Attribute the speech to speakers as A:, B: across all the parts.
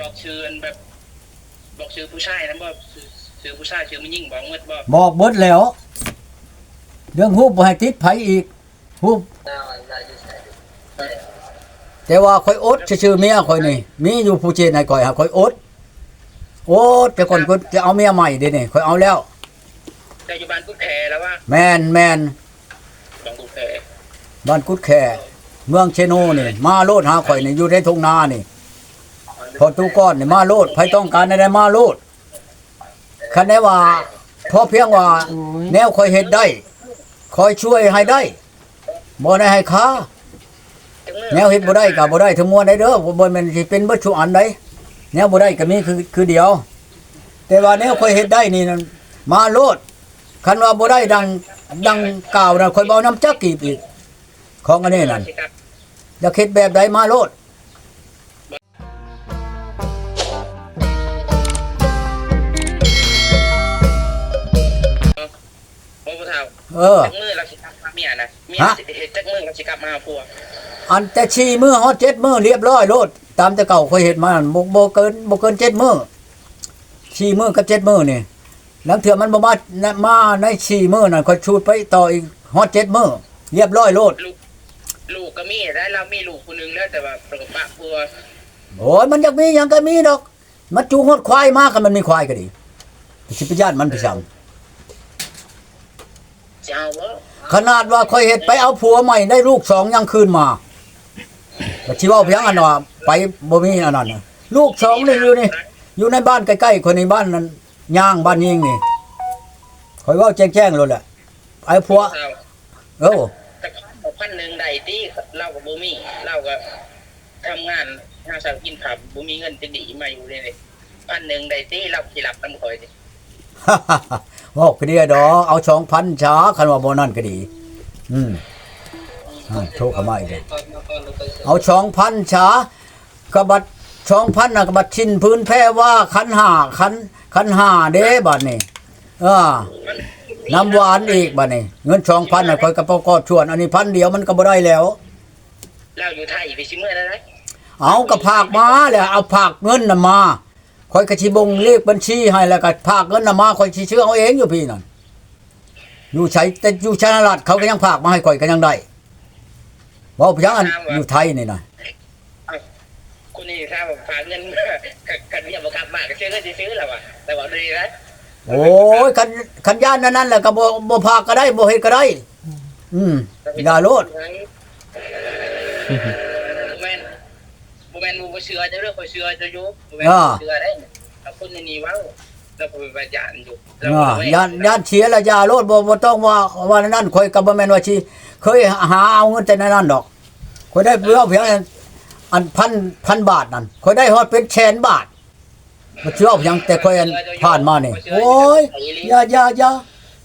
A: บอกชื่ออันแบบ บอกชื่อผู้ชายนะบอกชื่อชื่อผู้ชายชื่อมันยิ่งบอกเมื่อบอก
B: บอกเบิดแล้ว เรื่องฮูบบ่ให้ติดไผอีกฮูบแต่ว่าข่อยอดชื่อๆเมียข่อยนี่มีอยู่ผู้เจนให้ข่อยหาข่อยอดโอดแต่ก่อนก็จะเอาเมียใหม่เด้นี่ข่อยเอาแล้ว
A: แต่อยู่บ้านกุดแพแล้วว่า
B: แม่นแม่น
A: บางกุดแพ
B: บ้านกุดแขเมืองเชโนนี่มาโลดหาข่อยนี่อยู่ในทุ่งนานี่ พอตู้ก้อนนี่มาโลดไผต้องการได้มาโลดคันได้ว่าพอเพียงว่า
C: โอ้ย
B: แนวคอยเฮ็ดได้คอยช่วยให้ได้บ่ได้ให้ค้าแนวเฮ็ดบ่ได้ก็บ่ได้ทั้งมวลได้เด้อบ่บ่แม่นสิเป็นบ่ชุอันใดแนวบ่ได้ก็มีคือคือเดียว แต่ว่าแนวคอยเฮ็ดได้นี่มาโลดคันว่าบ่ได้ดังดังกล่าวน่ะคอยบ่เอาน้ำจักกีบอีก ของอันนี้นั่น
A: สิครับ
B: อยากเฮ็ดแบบใดมาโลด
A: เฒ่า
B: เออ
A: จักมื้อเราสิกลับมาเมียนะเมีย
B: ฮะ
A: สิเฮ็ดจักมื้อเราสิกลับมาหาผัว
B: อันแต่ชีมือฮอดเจ็ดมือเรียบร้อยโลดตามแต่เก่าเคยเห็นมานั่นบ่บ่เกินบ่เกินเจ็ดมือชีมือกับเจ็ดมือนี่หลังเถื่อมันบ่มามาในชีมือนั่นค่อยชูดไปต่ออีกฮอดเจ็ดมือเรียบร้อยโลด
A: ลูกลูกก็มีได้เรามีลูกคนหนึงแล้วแต่ว่าประกบปะผัว
B: โอ้ยมันอยากมีหยังก็มีดอก มันจูงฮอดควายมากันมันมีควายก็ดีสิไปญาติมันไปสั่ง
A: จะเอาบ่
B: ขนาดว่าค่อยเฮ็ดไปเอาผัวใหม่ได้ลูกสองยังคืนมาก็สิเว้าเพียงอันว่าไปบ่มีอันนั้นน่ะลูกสองนี่อยู่นี่อยู่ในบ้านใกล้ๆคนในบ้านนั้นย่างบ้านยิงนี่คอยเว่าแจ้งๆเลยแหละไอ้ผัว
A: เฒ่า
B: เอ้า
A: แต่พันหนึ่งใดที่เรากับบูมี่เราก็ทำงานหาเช้ากินขับบูมีเงินจะดีมาอยู่เลยเลยพันหนึ่งใดที่เราสิรับน้ำคอยดิ
B: บอกก็ดีดอกเอาสองพันช้าคันว่าบ่นั่นก็ดี อืมโทรเข้ามาอีกแล้วเอาสองพันช้ากระบัดสองพันนะกระบัดชินพื้นแพ้ว่าคันหาคันคันหาเด้บัดนี้เออน้ำหวานอีกบัดนี้เงินสองพันนะคอยกระเป๋าก็ชวน อันนี้พันเดียวมันก็บ่ได้แล้ว
A: เราอยู่ไทยไปชิมเมื่อได้ไหม
B: เอากระผากมาแหละเอาผากเงินน่ะมา คอยกระชิบงเลขบัญชีให้แล้วก็ผากเงินน่ะมาคอยสิชื่อเอาเองอยู่พี่นั่นอยู่ใช้แต่อยู่ชนะรัฐเขาก็ยังผากมาให้คอยก็ยังได้เว่าเพียงอันอยู่ไทยนี่นะ
A: คุณนี่ถ้าผมฝากเงินกันเนี่ยบอกกลับมาก็ซื้อเงินจะซื้อแล้วอะแต่ว่าดีนะ
B: โอ้ยคันคันย่านนั้นนั่นแหละก็บ่บ่ผากก็ได้บ่เฮ็ดก็ได้ อืมอย่าโลด
A: โมเมน โมเมนมูเชื่อจะเรื่องคอยเชื่อจะยุบโมเมนเชื่อได้ถ้าคุณนี่ว้าแล้วผมเป็นยานอยู่
B: อ่าย่านย่านเชียร์ละอย่าโลดบ่บ่ต้องว่าว่านั่นคอยก็บ่แม่นว่าสิเคยหาเอาเงินแต่ในนั้นดอกคอยได้เพื่อเพียงอันพันพันบาทนั่นคอยได้ฮอดเป็นแสนบาทมาเชื่อเอายังแต่คอยอันผ่านมานี่โอ้ยอย่าอย่าอย่า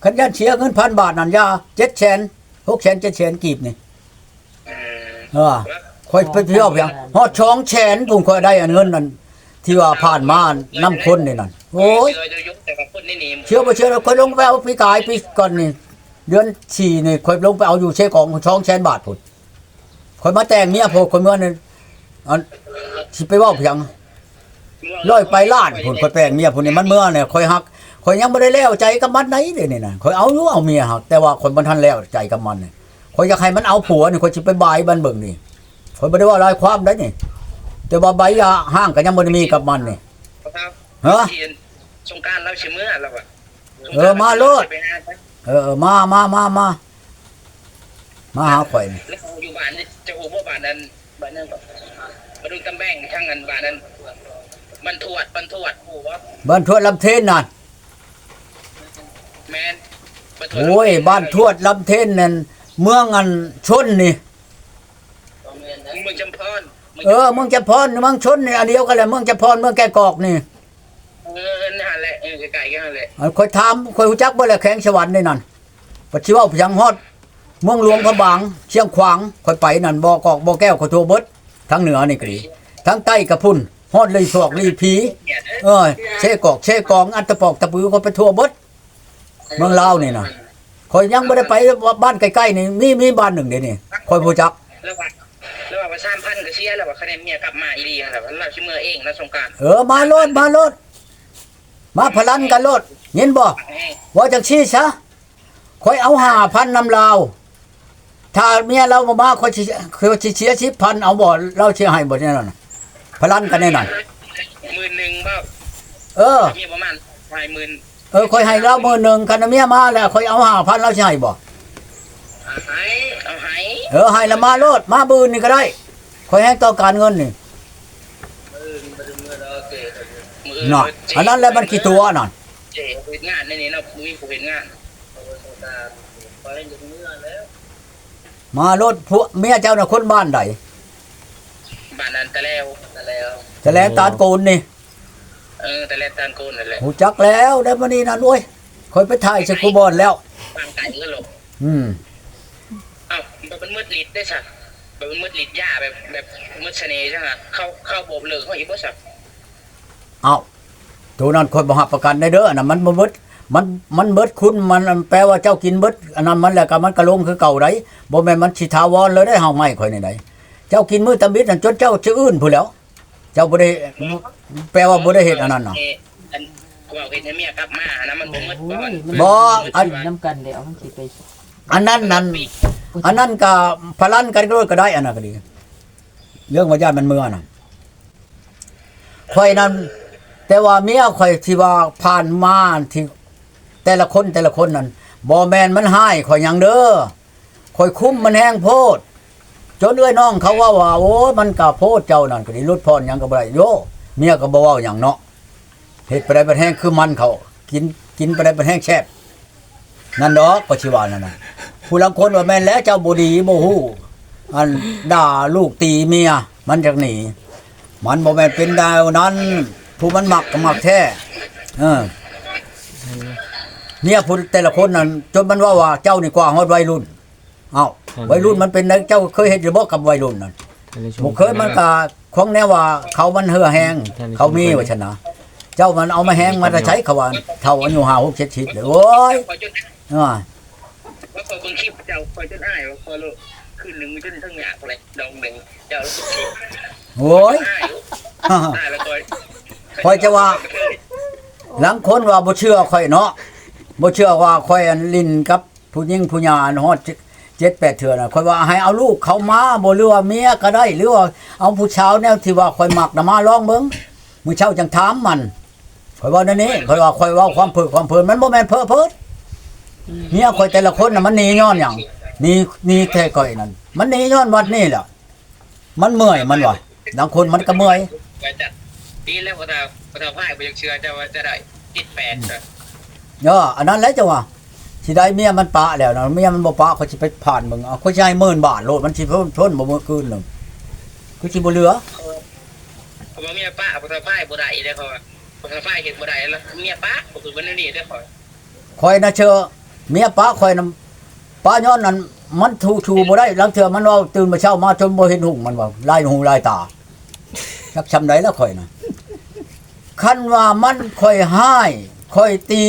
B: ขันยันเสียเงินพันบาทนั่นอย่าเจ็ดแสนหกแสนเจ็ดแสนกีบนี่เออ คอยไปเชื่อเอายังฮอดช่องแสนผมคอยได้อันเงินนั่นที่ว่าผ่านมาน้ำคนนี่นั่นโอ้ย
A: เชื่อจะยุบแต่ว่าคุณนี่นี่
B: เชื่อบ่เชื่อคอยลงไปเอาปีกายปีก่อนนี่เดือนสี่นี่คอยลงไปเอาอยู่เช่กองช่องแสนบาทพุ่นคอยมาแต่งเนี่ยพอคนเมื่อนี่อันสิไปว่าเพียงร้อยไปล้านผลคอยแปลงเมียผลนี่มันเมื่อเนี่ยคอยหักคอยยังไม่ได้แล้วใจกับมันไหนเดี๋ยนี่นะคอยเอาอยู่เอาเมียหักแต่ว่าคนบรรทันแล้วใจกับมันเนี่ยคอยอยากให้มันเอาผัวนี่คอยจะไปบายบันเบิ่งนี่ คอยไม่ได้ว่าลายความได้นี่ แต่ว่าใบยาห้างก็ยังไม่ได้มีกับมันนี่ฮะ
A: สงการเราชิมเมื่อเราอะ
B: เออมาโลดเออเออมามามามามาหาข่อยนี่
A: แล้วอยู่บ้านนี่จะหูว่าบ้านนั้นบ้านนั้นก็มาดูตำแบงข้างนั้นบ้านนั้นมันทวดมันทวดหูว่า
B: บ้านทวดลำเทนนั่น
A: แมน
B: โอ้ยบ้านทวดลำเทนนั่นเมืองอันชนนี่
A: มึงจำพร
B: เออเมืองจะพรเมืองชนนี่อันเดียวกันแหละเมืองจะพรเมืองแก่กอกนี่
A: เออนั่นแหละเออไก่กันแหละ
B: อันคอยถามคอยรู้จักบ่แหละแข้งสวรรค์นี่นั่นปัจจุบันเพียงฮอดเมืองหลวงพระบางเชียงขวางคอยไปนั่นบ่อกอกบ่แก้วขอโทเบิดทั้งเหนือนี่ก็ดีทั้งใต้กระพุ่นฮอดเลยศอกลีผี
A: เนี่ย
B: เอ้ยเชกอกเชกองอันตะปอกตะปือคนไปทั่วเบิดเมืองลาวนี่น่ะคอยยังบ่ได้ไปบ้านใกล้ๆนี่มีมีบ้านหนึ่งเดี๋ยวนี้คอยรู้จัก
A: แล้ วว่าแล้วว่าว่าว่า3,000ก็เสียแล้วว่าคะแนนเมียกลับมาอีหลีครับเราสิเมื่อเองนะสงกรานต์
B: เออมาโลดมาโลดมาพลันกันโลดเห็นบ่
A: แห้ง
B: ว่าจังซี่ซะคอยเอา5,000นำลาวถ้าเมียเราบ่มาคอยสิคือสิเสีย10,000เอาบ่เราสิให้บ่แน่นอนน่ะพลันกันแน่นอน
A: หมื่นหนึ่งบ่
B: เออ
A: มีประมาณปลายหมื่น
B: เออคอยให้เรามื้อหนึงคันเมียมาแล้วคอยเอา5,000เราสิให้บ่
A: เอาให้เอาให้
B: เออให้ละมาโลดมาบืนนี่ก็ได้ คอยให้ต้องการเงินนี่
A: มือมือมือเราเกมือ
B: น่ะอันนั้นแหละมันกี่ตัวนั่น
A: เจ๊เห็นงานในนี้เนาะมีผู้เห็นงานพอเล่นจากเมื่อแล้ว
B: มาโลดพวกเมียเจ้าน่ะคนบ้านใด
A: บ้านนั้นแต่แล้วแต่แล้ว
B: จะแลตาดโกนนี่
A: เออแต่แล้วตานโกนนั่นแหละ
B: หูจักแล้วได้มานี่นั่นโว้ยคอยไปถ่ายสกูบอลแล้ว
A: บางไก่ก็หลบ
B: อืม
A: เอ้ามันเป็นมืดลิดได้สัก มันเป็นมืดลิดหญ้าแบบแบบมืดเสน่ห์ใช่ไหมเข้าเข้าโบกเหลืองเขาอีกบ่สัก
B: เอาตัวนั้นคอยบ่หับประกันได้เด้ออันนั้นมันบ่เบิดมันมันเบิดคุณมันแปลว่าเจ้ากินเบิดอันนั้นมันแหละก็มันกระลงคือเก่าไดบ่แม่นมันสิถาวรเลยได้เฮาไม่ค่อยนี่ไดเจ้ากินมื้อตะบิดนั่นจนเจ้าจะอื่นผู้นแหล้ว เจ้าบ่ได้แปลว่าบ่ได้เฮ็ดอันนั้นน่ะ
A: อันกูเอาเห็นให้เมียกลับมาอันนั้นมันบ่มืด
C: โอ้
A: ก่อน
C: ยมัน
B: บ่
C: อันน้ำกันเดี๋ยวมันสิไป
B: อันนั้นนั่น อันนั้นก็พลันกันก็ก็ได้อันนั้นก็ดี เรื่องว่าญาติมันเมื่อน่ะข่อยนั้น แต่ว่าเมียข่อยที่ว่าผ่านมาที่ แต่ละคนแต่ละคนนั้นบ่แมนมันให้ข่อยยังเด้อข่อยคุ้มมันแห้งโพดจนเอ้อยน้องเขาว่าว่าโอ้มันก็โพดเจ้านั่นก็ดีลดพรยังก็บ่ได้โยเมียก็บ่เว้าหยังเนาะเฮ็ดไปได้บ่แห้งคือมันเขา กินกินไปได้บ่แห้งแซ่บนั่นดอกก็สิว่านั่นน่ะ ผู้ลางคนว่าแม่นแล้วเจ้าบ่ดีบ่ฮู้อันด่าลูกตีเมียมันจักหนีมันบ่แม่นเป็นดาวนั้น ผู้มันมักก็มักแท้เออเนี่ยพูดแต่ละคนนั้นจนมันว่าว่าเจ้านี่กว่าฮอดวัยรุ่นเอ้าวัยรุ่นมันเป็นไงเจ้าเคยเห็นหรือบ่กับวัยรุ่นนั่นบ่เคยมันก็ของแนวว่าเขามันเหือแห้งเขามีว่าชนะเจ้ามันเอามาแห้งมันจะใช้เขาว่าเท่าอายุ5 6 7 10เลยโอ้ย
A: คอยจน
B: เออ
A: ว่าคอยคนคลิปเจ้าคอยจนอ้ายว่าคอยลูกคืนหนึ่งมีจนทั้งหยาบเลยดองหนึ่งเจ้าลูกคลิป
B: โอ้ย
A: อ้ายอ้ายแล้วคอย
B: คอยจะว่า หลังคนว่าบ่เชื่อข่อยเนาะบ่เชื่อว่าข่อยอันลิ้นกับผู้หญิงผู้หญาณฮอดเจ็ดแปดเถื่อน่ะข่อยว่าให้เอาลูกเขามาบ่หรือว่าเมียก็ได้ หรือว่าเอาผู้ชาวแนวที่ว่าข่อยมักน่ะมาลองเบิ่งมื้อเช้าจังถามมันข่อยว่านั่นนี่ข่อยว่าข่อยเว้าความเพ้อความเพลินมันบ่แม่นเพ้อเพ้อ เมียข่อยแต่ละคนน่ะมันหนีย้อนหยังหนีหนีแท้ข่อยนั่นมันหนีย้อนวัดนี่แหละมันเมื่อยมันว่าบางคนมันก็เมื่อย
A: ไปจัดปีแล้วพอตาพอตาพ่ายไปยังเชื่อเจ้าว่าจะได้ติดแปดจ้ะ
B: เอออันนั้นแหล้วจ้ะว่าสิได้เมียมันปะแล้วนะเมียมันบ่ปะเขาสิไปผ่านมึงเอาเขาสิให้หมื่นบาทโลดมันสิพ้นพ้นบ่มื้อคืนหนึงคือสิบ่เหลือ
A: เพราะว่าเมียป้าพอตาพ่ายบ่ได้เลยเขาว่าพอตาพ่ายเห็นบ่ได้แล้วเมียป้าก็คือวันนี้ได้ขอ
B: คอยนะเชอ เมียปะคอยนำปะย้อนนั้นมันถูชูบ่ได้ลังเทื่อมันเว่าตื่นมาเช้ามาจนบ่เห็นหุ่งมันว่าลายหูลายตาจักชำไดแล้วคอยนะคันว่ามันคอยให้คอยตี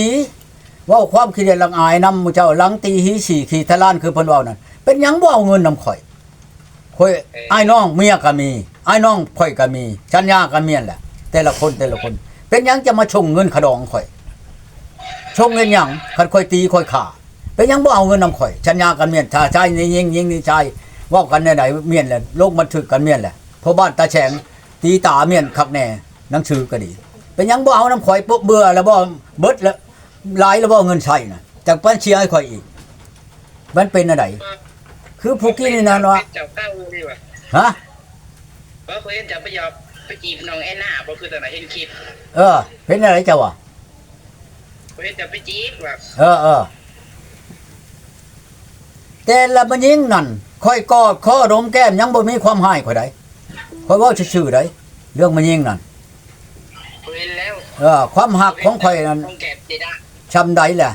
B: เว่าความขี้เดียจลังอายนำหมู่เจ้าหลังตีหีสี่ขี่ทะลานคือเพิ่นเว้านั่นเป็นหยังบ่เอาเงินนำข่อยข่อยไอ้น้องเมียก็มีไอ้น้องข่อยก็มีชัญญาก็เมียนแหละ แต่ละคนแต่ละคน เป็นหยังจะมาชงเงินขดองข่อย ชงเงินหยังคันข่อยตีข่อยขาเป็นหยังบ่เอาเงินนำข่อยชัญญากันเมียนถ้าชายนี่ยิงยิงนี่ชายเว้ากันไหนๆเมียนแหละโลกมันถึกกันเมียนแหละเพราะบ้านตาแฉงตีตาเมียนคักแน่หนังสือก็ดี เป็นหยังบ่เอาน้ำข่อยปุ๊บเบื่อแล้วบ่เบิดแล้วหลายแล้วบ่เงินใช้น่ะจากปันเชียร์ให้ข่อยอีก มันเป็นอะไรคือผู้กี้นี่นะว่า
A: เจ้าเก้าดีว่ะ
B: ฮะ
A: ว่าเคยเห็นจะไปยอมไปจีบน้องแอนนาบ่คือแต่ไหนเห็นคลิป
B: เออเป็นอะไรเจ้าวะ
A: เคยเห็นจะไปจีบว่า
B: เออเออแต่ละมันยิงนั่นค่อยกอดข้อดมแก้มยังบ่มีความหายข่อยใดข่อยเว่าชื่อๆใดเรื่องมันยิงนั่น
A: เคยเห็นแล้ว
B: เออความหักของข่อยนั่น
A: ต้องแก็บดีนะ
B: ชำใดแหละ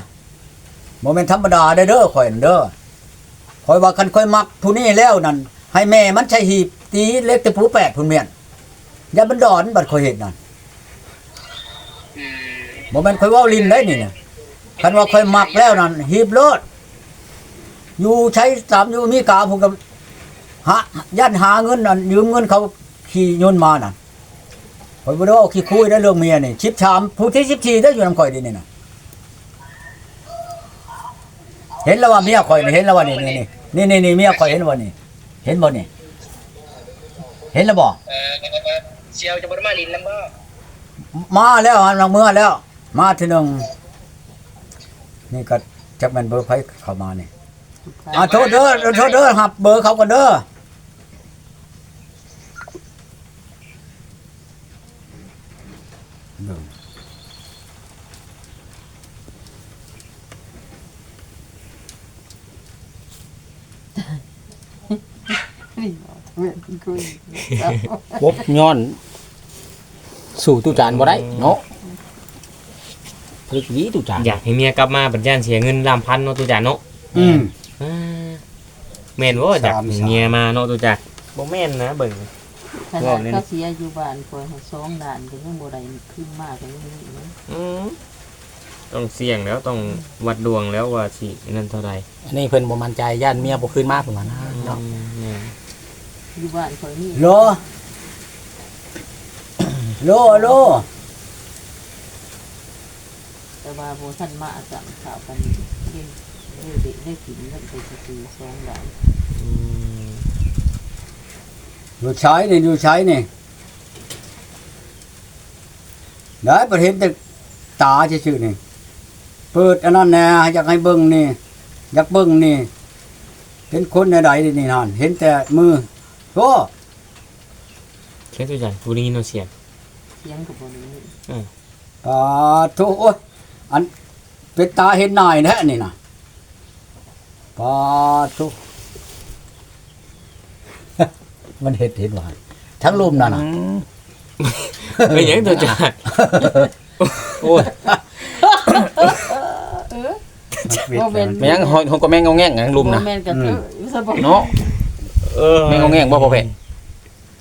B: บ่แม่นธรรมดาเด้อเด้อข่อยนั่นเด้อข่อยว่าคันข่อยมักผู้นี้แล้วนั่นให้แม่มันใช้หีบตีเล็กแต่ผู้แปดพุ่นเมียนอย่ามันดอนบัดข่อยเห็นนั่น
A: อืม
B: บ่แม่นข่อยเว้าลิ้นได้นี่น่ะคันว่าข่อยมักแล้วนั่นหีบโลดอยู่ใช้สามอยู่มีกาผมกับหายันหาเงินนั่นยืมเงินเขาขี่ยนต์มาน่ะข่อยบ่ได้เอาขี้คุยได้เรื่องเมียนี่ชิบชามผู้ที่ชิบชีได้อยู่นำข่อยดินี่น่ะเห็นแล้วว่าเมียข่อยนี่เห็นแล้วว่านี่นี่นี่นี่นี่เมียข่อยเห็นบ่นี่เห็นบ่นี่เห็นแล้วบ่
A: เออเชียวจะบ่ได้มาลินนำบ่
B: มาแล้วหันมาเมื่อแล้ว มาทีหนึงนี่ก็จักแม่นเบอร์ไผเข้ามานี่อ่าโทษเด้อโทษเด้อหับเบอร์เขากันเด้อเบิ่ง
D: บบย้อน สู่ตู้จานบ่ได้เนาะพ ลิกหวีตู้จาน
E: อยากให้เมียกลับมาบัดย่านเสียเงินลามพันเนาะตุจานเนาะ
B: อืม
E: อ่าแม่นบ่อยาก
B: สาม
E: ให้
B: สาม
E: เมียมาเนาะตุจานบ่แม่นนะเบิ่ง
C: ขนาดเขาเสียอยู่บ้านคอยให้สองด่านก็ยังบ่ได้ขึ้นมากก็ยังมีอยู่นะ
E: อืมต้องเสี่ยงแล้วต้องวัดดวงแล้วว่าสินั่นเท่าใด
D: อันนี้เพิ่นบ่มั่นใจย่านเมียบ่คืนมาเพิ่นว่านะเนาะ
E: อืมแม่น
C: อยู่บ้านคอยนี่
B: โลโลโล
C: แต่ว่าบ่ทันมาสั่งข่าวกันเล่นเล่นเด็กได้กินเล่นไปซื้อสองด่าน
E: อืม
B: อยู่ใช้นี่อยู่ใช้นี่ได้ประเห็นแต่ตาชื่อๆนี่เปิดอันนั้นแน่อยากให้เบิ่งนี่อยากเบิ่งนี่ เห็นคนในใดๆนี่นั่นเห็นแต่มือโอ้
E: เช่ตุจานผู้นี้เนาะเสียง
C: เสียงกับบ่นี้
B: ปาทุโอ้ย อันเป็นตาเห็นนายแท้นี่นะปาทุมันเห็ดเห็นว่าทั้งลุมนั่นน่ะ
E: เป็นหยังตุจาน
D: โอ้ย
C: บ่แม่น
D: แม่งหอยหอยก็แม่งงอแงงหยังลุมนะ
C: บ่แม่นกระเทยซะบ่
D: เนาะ
E: เออ
D: แม่งงอแงงบ่พอแพ้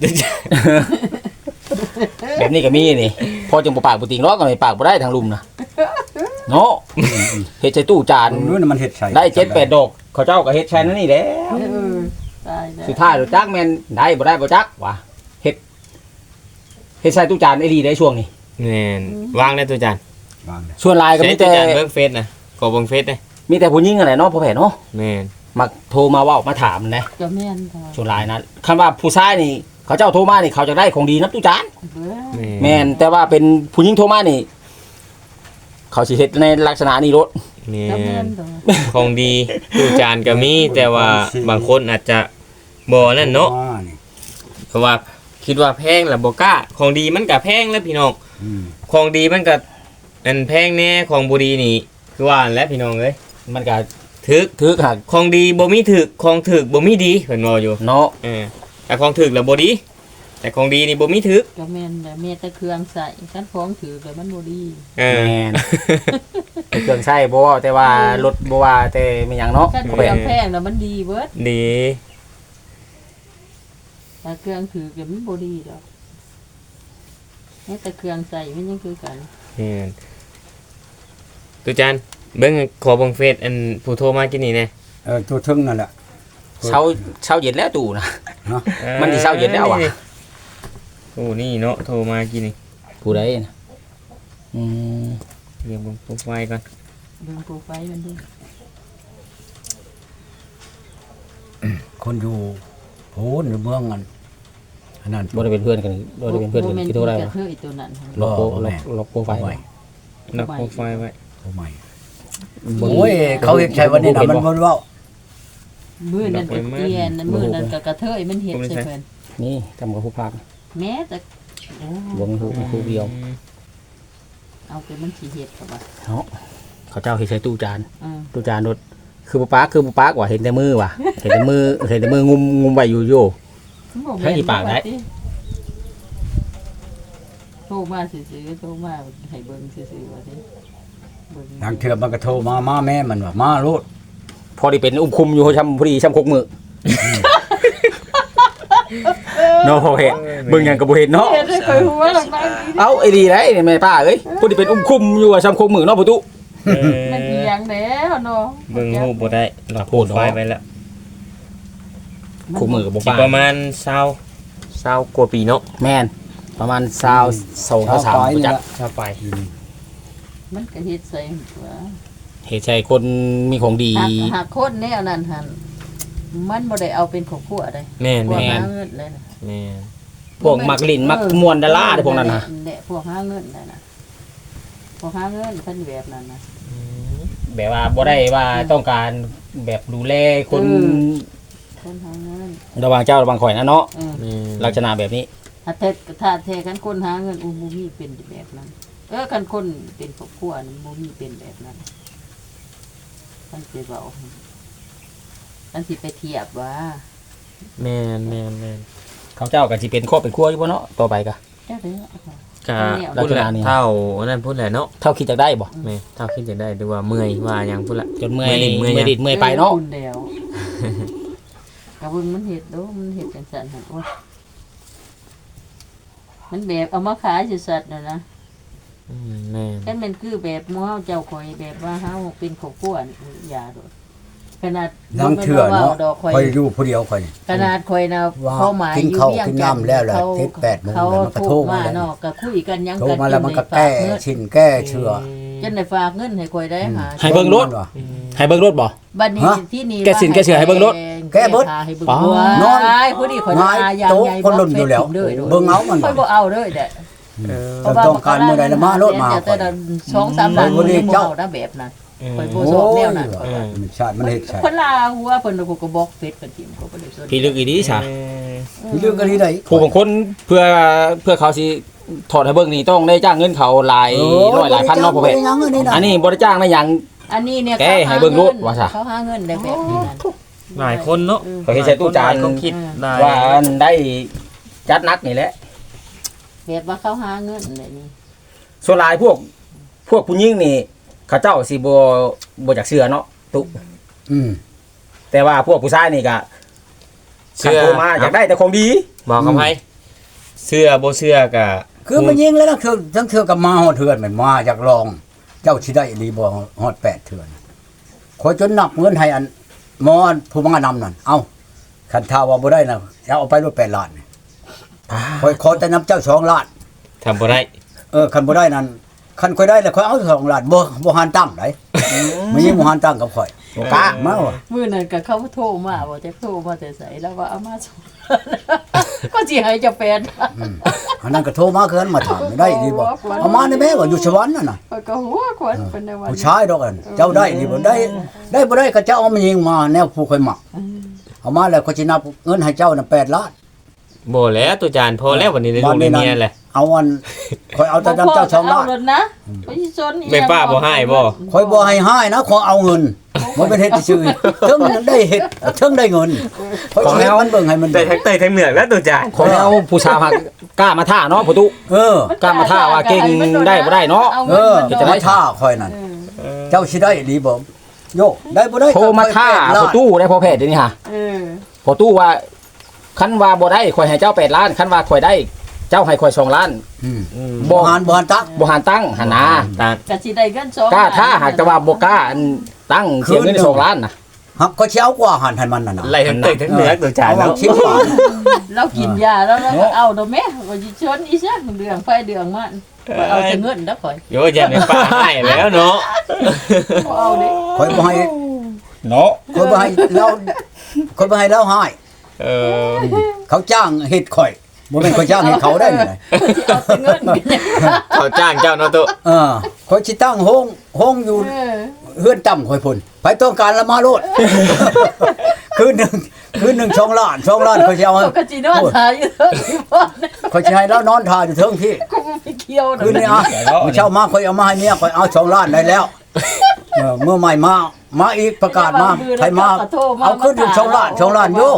E: ตุจาน
D: แบบนี้ก็มีนี่พอจังบ่ปากบ่ติงเนาะก็ไม่ปากบ่ได้ทางลุมนะ เนาะเฮ็ดใส่ตู้จาน
B: ลุมนู้นนะมันเห็ดใส่
D: ได้เจ็ดแปดดอกเขาเจ้าก็เฮ็ดใช้นั่นนี่แหละ
C: เออตายแล้ว
D: สุดท้ายรู้จักแม่นได้บ่ได้บ่จักว่ะเฮ็ดเฮ็ดใส่ตู้จานไอ้ดีได้ช่วงนี้
E: แม่นวางได้ตุจาน
B: วางเลย
D: ส่วนหลายก็
E: ใช้
D: มี
E: ตุ
D: แต่
E: จานเบิ่งเฟซนะขอเบิ่งเฟซได้
D: มีแต่ผู้หญิงอะไรเนาะพ่อแผ่เนาะ
E: แม่น
D: มักโทรมาเว้ามาถามนะ
C: ก็แม่นค่ะ
D: ส่วนหลายนะคำว่าผู้ชายนี่เขาเจ้าโทรมานี่เขาจะได้ของดีนับตู้จาน
C: เบ้อ
D: แม่นแต่ว่าเป็นผู้หญิงโทรมานี่ เขาสิเฮ็ดในลักษณะนี้รถ
E: แม่
C: ก็แม่
E: น
C: นตัว
E: ของดีตู้จานก็มีแต่ว่าบางคนอาจจะบ่นั่นเนาะ
B: อ่นี่
E: เพราะว่าคิดว่าแพงแล้วบ่กล้าของดีมันก็แพงแล้วพี่น้อง
B: อืม
E: ของดีมันก็อันแพงแน่ของบ่ดีนี่ คือว่าอันแหล้วพี่น้องเอ้ย
D: มันก็
E: ถึก
D: ถือหัก
E: ของดีบ่มีถึกของถึกบ่มีดีเพิ่นว่าอยู่
D: เนาะ
E: เออแต่ของถึกแล้วบ่ดี แต่ของดีนี่บ่มีถึก
C: ก็แม่นแต่แม่แต่เครื่องใส่คันของถือก็มันบ่ดี
E: เออ
D: แม่นเครื่องใช้บ่ว่าแต่ว่ารถบ่ว่าแต่ไม่หยังเนาะ
C: คัน
D: พ่อ
C: เครื่
D: แผ่
C: องแพงน่ะมันดีเบิด
E: ดี
C: แต่เครื่องถือก็มันบ่ดีดอกแม้แต่เครื่องใส่มันยังคือกัน
E: แม่นตู้จานเบิ่งขอเบิ่งเฟซอันผู้โทรมากินนี่แน่
B: เออตัวทึงนั่นแหละ
D: เช้าเช้าเย็นแล้วตู่นะ
B: เนาะ
D: มันสิเช้าเย็นแล้วอะ
E: โอ้นี่เนาะโทรมากินนี่
D: ผู้ใดนะอืม
E: เรียงเบิ่งโปรไฟล์ก่อน
C: เบิ่งโปรไฟล์มันดู
B: คนอยู่โหนอยู่เมืองกันอันนั้น
D: บ่ได้เป็นเพื่อนกันบ่ได้เป็นเพื่อนกัน
C: บ่แม่
D: คือเท่าไหร่
C: กระ
D: วะ
C: เทยตัวนั้นหั่น
D: ล็อกโปร
B: บ่
D: ล็
B: แม่
D: อกล็อกโปรไฟล์
B: โอ้ย
E: นักโปรไฟล์ไว้
B: โอ้ไม่โอ้ยเขาเห็นใช่วันนี้นะมันมันเว่า
C: มื้อนั้นก็เตียนนั่นมื้อนั้นก็กระเทยมันเฮ็ดใส่เพิ่น
D: นี่ทำกับผู้ภาค
C: แม้แต่โอ้
D: บ่มีผู้มีผู้เดียว
C: เอาไปมันสิเฮ็ดก็ว่า
D: เนาะเขาเจ้าเฮ็ดใส่ตู้จาน
C: อือ
D: ตู้จานรถคือบ่ปากคือบ่ปากว่าเห็นแต่มือว่ะ เห็นแต่มือเห็นแต่มืองุมงุมไว้อยู่อยู่
C: มันบ่แม่น
D: ให้อีปากได้
C: โทรมาซื่อๆโทรมาให้เบิ่งซื่อๆว่าเด้เบิ่ง
B: ทางเถื่อมันก็โทรมามาแม่มันว่ามาโลด
D: พอได้เป็นอุ้มคุมอยู่ชำพอดีชำคกมือ เนาะพอเห็นเบิ่งหยังก็บ่เห็นเนาะ
C: เฮ็ดให้ข่อยหัวหลังนั้น
D: เอ้าไอ้ดีได้นี่แม่ป้าเอ้ยพอดีเป็นอุ้มคุมอยู่ว่าชำคกมือเนาะประตู
E: เออ
C: มันอีหยังแล้วเนาะ
E: เบิ่งรูปบ่ได้เราโปรไฟล์ไว้แล้ว
D: คู่มือกับบ่
E: สิ
D: ปา
E: ประมาณ20 20กว่าปีเนาะ
D: แม่นประมาณ20 2 3บ่จัก
E: ชาวไป
C: มันก็เฮ็ดใส่ตัว
D: เหตุใช่คนมีของดี
C: หากหากคนแนวนั้นหัน มันบ่ได้เอาเป็นของขั้วได้
E: แม่น
C: พวก
E: แม่
C: หานเงินเลยนะ
E: แม่น
D: พวกมักลิ้นมักมวนดาราเด้อพวกนั้นน่ะ
C: แหละพวกหาเงินนั่นน่ะพวกหาเงินเพิ่นแบบนั้นนะ
D: แบบว่าบ่ได้ว่าต้องการแบบดูแลคน
C: อืม คนหาเงิน
D: ระหว่างเจ้าระหว่างข่อยนะเนาะ
C: เออ
E: แม่น
D: ลักษณะแบบนี้
C: ถ้าเทศถ้าเทกันคนหาเงินอุบ่มีเป็นแบบนั้น เออกันคนเป็นครอบครัวนี่บ่มีเป็นแบบนั้นท่านสิเว้าท่า นสิไปเทียบว่า
E: แม่นแม่นแม่น
D: เขาเจ้าก็สิเป็นครอบเป็นครัวอยู่บ่เนาะต่อไปก็
C: เจ้าเด้อ
E: ก็
C: แนว
E: พูดแหละ
D: ลักษณะนี้
E: เท่าอันนั้นพูดแหละเนาะ
D: เท่าคิดจักได้บ่
E: แม่เท่าคิดจะได้ดูว่าเมื่อยว่าหยังพูดละ
D: จนเมื่อย
E: เมื่อยดิ
D: เมื่อยดิดเมื่อยไปเนาะ
C: คุณแล้วกะเบิ่งมันเฮ็ดโดมันเฮ็ดจังซั่นหั่นโอ้ยมันแบบเอามาขายสิสัตว์น่ะนะ
E: อืมแม่น
C: แต่มันคือแบบหมู่เฮาเจ้าข่อยแบบว่าเฮาเป็นครอบครัวนี่อย่าโดด ขนาด
B: นังเถื่อเนาะ
C: ดอกข่อย
B: คอยอยู่ผู้เดียวคอย
C: ขนาดข่อยนะ
B: ว่า
C: เข้าหมาย
B: กิน
C: อยู่
B: ข้าว
C: เวียง
B: กิน
C: จันท
B: น้ำแล้วแหละ
C: เขา
B: เทศแปดโมง
C: เขา
B: แล้วมันก็
C: โทร
B: โทรมา
C: มา
B: แล้ว
C: เนาะก็คุยกันหยัง
B: โทร
C: กัน
B: มาแล้วมันก็
C: จได้
B: แก้
C: ฝาเงิน
B: ชิ้นแก้เชื่อ
C: จนได้ฝากเงินให้ข่อยได้หา
D: ให้เบิ่งรถให้เบิ่งรถบ่
C: บัดนี้
B: ฮะ
C: ที่นี่
D: แกสินแกเสือให้เบิ่งรถ
B: แกเบิด
C: ให้เบิ่ง
D: ป๋า
C: รถ
B: นอน
C: ผู้นี้ข่อย
B: ง่าย
C: อายาง
B: โต๊ะ
C: ใหญ่
B: คนลุ่นอยู่แล้ว
C: เด้อ
B: เบิ่งเอามัน
C: ข่อยบ่เอาเด้อเด้อ
E: เออ
B: ต้องต้องการมื้อใดละมาโลดมา
C: แต่ละสองสามล้าน
B: เบิ่งบ่ดี
C: บ่
B: เจ้า
C: เอานะแบบนั้น
E: เออ
C: ข่อยบ่
B: โอ้
C: ชอบแน
B: ยว
C: นั้น
E: เออ
B: มันชาติมันเฮ็ดใช่
C: เพิ่นลาหัวเพิ่นก็บอกเฟซเพิ่นทิ่มเขาบ่ได้สน
D: พี่ลึกอีดีซะ
E: เออ
B: มีเรื่องกันนี้ได้
D: ผู้บางคนเพื่อเพื่อเขาสิถอดให้เบิ่งนี่ต้องได้จ้างเงินเขาหลายร้อยหลายพันเนาะพ่อเพชร
B: ยังอันนี้นะ
D: อันนี้บ่ได้จ้างนะหยัง
C: อันนี้เนี่ย
D: แกให้เบิ่งรถว่าซะ
C: เขาหาเงินได้แบบนี้นั่น
E: หลายคนเนาะ
D: เขาเฮ็ดใส่ตู้จาน
E: เขาคิดหลาย
D: ว่าอันได้จัดหนักนี่แหละ
C: แบบว่าเขาหาเงินแบบนี้
D: ส่วนหลายพวกพวกผู้หญิงนี่ เขาเจ้าสิบ่บ่จากเชื่อเนาะตุ
B: อืม
D: แต่ว่าพวกผู้ชายนี่ก็
E: เสื้อ
D: คันโทรมาอยากได้แต่ของดี
E: บอกเขาให้เสื้อบ่เสื้อก็
B: คือมันยิงแล้วนะคือทั้งเทือกับมาฮอดเถื่อนมันมาจากลอง เจ้าสิได้อีหลีบ่ฮอดแปดเถื่อนขอยจนนับเงินให้อันหมออันผู้มานำนั่นเอาคันท้าว่าบ่ได้นะจะเอาไปรถ8ล้านนี่ขอยขอแต่นำเจ้า2ล้าน
E: ทำบ่ได้
B: เออคันบ่ได้นั่น คันค่อยได้แล้วค่อยเอาสองล้านบ่บ่หันตั้งไดมันยิงบ่หันตั้งกับข่อย
D: บ่กล้า
B: มาว่ะ
C: มื้อนั้นก็เขาโทรมาบ่จักโทรมาแต่ไสแล้วว่าเอามาส่งก็สิให้เจะเป็น
B: อืมอันนั้นก็โทรมาคือกันมาถามได้ดีบ่เอามาได้แม่ว่าอยู่สวรรค์นั่นน่ะ
C: ข้อยก็หัวขวัญเป็นในวัน
B: ผู้ชายดอกอันเจ้าได้ดีบ่ได้ ได้บ่ได้ก็เจ้าเอามายิงมาแนวผู้ค่อยมักเอามาแล้วก็สินับเงินให้เจ้าน่ะ8ล้าน
E: บ่แล้วตัวจานพอแล้ววันนี้ได้ลูกได้เมียแหละ
B: เอาอันค่อยเอาแต่นำเจ้าสองล้าน
C: เรถนะไปสิชนอี
E: แม่ป้าบ่ให้บ่
B: ค่อยบ่ให้ให้นะขอเอาเงินบ่เป็นเฮ็ดซื่อๆถึงได้เฮ็ดถึงได้เงินค่อยสิให้มันเบิ่งให้มัน
E: แต่ทั้งเตยทั้งเหนือกแล้วตัวจาน
D: คนเอาผู้ชายมากล้ามาท่าเนาะประตู
B: เออ
D: กล้ามาท่าว่าเก่งได้บ่ได้เนาะ
B: เออจะได้ท่าค่อยนั่นเจ้าสิได้ดีบ่โยกได้บ่ได้
D: โทรมาท่า
B: ก็
D: ประตูได้พอแพทย์เดี๋ยวนี้ฮะ
C: เออ
D: ประตูว่าคันว่าบ่ได้ข่อยให้เจ้า8ล้านคันว่าข่อยได้ เจ้าให้ข่อย2ล้าน
B: อืม
E: อืม
B: บ่หันบ่หันตัก
D: บ่หันตั้งหันหนา
E: ตาม
C: ก็สิได้เงินสอง
D: กล้าท่าหากแต่ว่าบ่กล้าอันตั้งเสียเงินได้สองล้านน่ะ
B: หักก็สิเอากว่าหันให้มันนั่นน่ะ
E: ไล่ทั้งเตยทั้งเหนือกตัวจาน
B: เอา
E: แล้
B: ว่าวชิบหาย
C: เรากินยาแล้วเราก็เอาดอกแม่ว่าสิชนอีซักเดืองไฟเดืองมันว่าเอาแต่เงินนะข่อย
E: โยอย่าแม่ป้าให้แล้วเนาะ
C: บ่เอาเด้
B: ข่อยบ่ให้
D: เนาะ
B: ข่อยบ่ให้เราข่อยบ่ให้เราให้
E: เออ
B: เขาจ้างเฮ็ดข่อย บ่แม่นข่อยจ้างเฮ็ดเขาได้นี่
C: เอาแต่เงินกันเนี่ย
E: เขาจ้างเจ้าเนาะตัว
B: เออข่อยสิตั้งโฮงโฮงอยู่
C: เออ
B: เฮือนต่ำข่อยพุ่นไปต้องการละมาโลด คืนหนึงคืนหนึงช่องล้านช่องล้านข่อยสิเอาให้
C: ปกตินอนทาอยู่เท่าที่บ่นะ
B: ข่อยสิให้เรานอนท่าอยู่เทิงที่
C: กูบ่ไปเกี่ยว
B: คืนนี้อะมื้อเช้ามาข่อยเอามาให้เมียข่อยเอาช่องล้านได้แล้วเออเมื่อใหม่มา มาอีกประกาศมาใครมา เอาขึ้นอยู่ช่องล้านช่องล้านอยู่